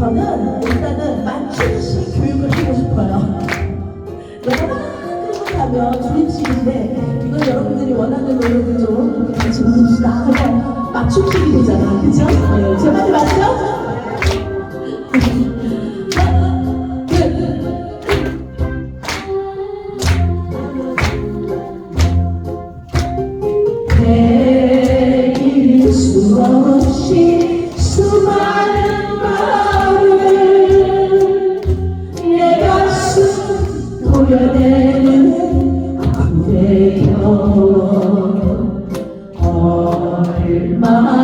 저는 일단은 맞춤식 교육을 하고 싶어요. 영화만으로 하면 주립식인데 이건 여러분들이 원하는 노래를 좀 같이 부릅시다 하면 맞춤식이 되잖아. 그죠? 네, 제 말이 맞죠? 하나, 둘, 내릴 수 없이 수많은 가슴 도려내는 그대 곁 얼마나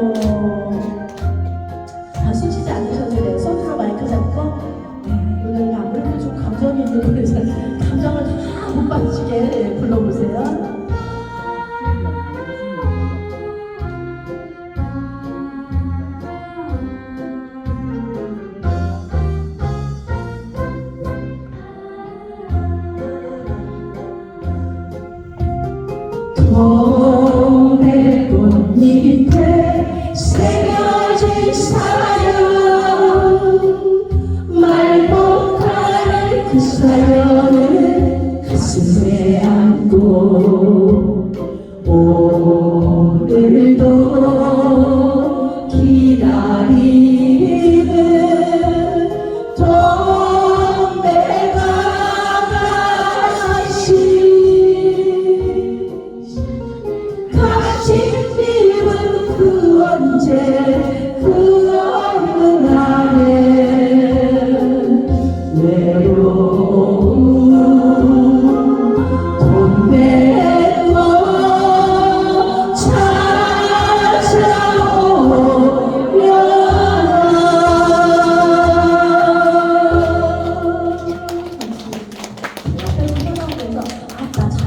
잡고 다 쑤시지 않으셔도 돼요. 손으로 마이크 잡고 네, 오늘 아무래도 좀 감정이 있는 노래죠. 감정을 다못 빠지게 불러보세요. 동 사연을 가슴에 안고 오늘도 기다리는 동네가 다시 같이 입은 그 언제 그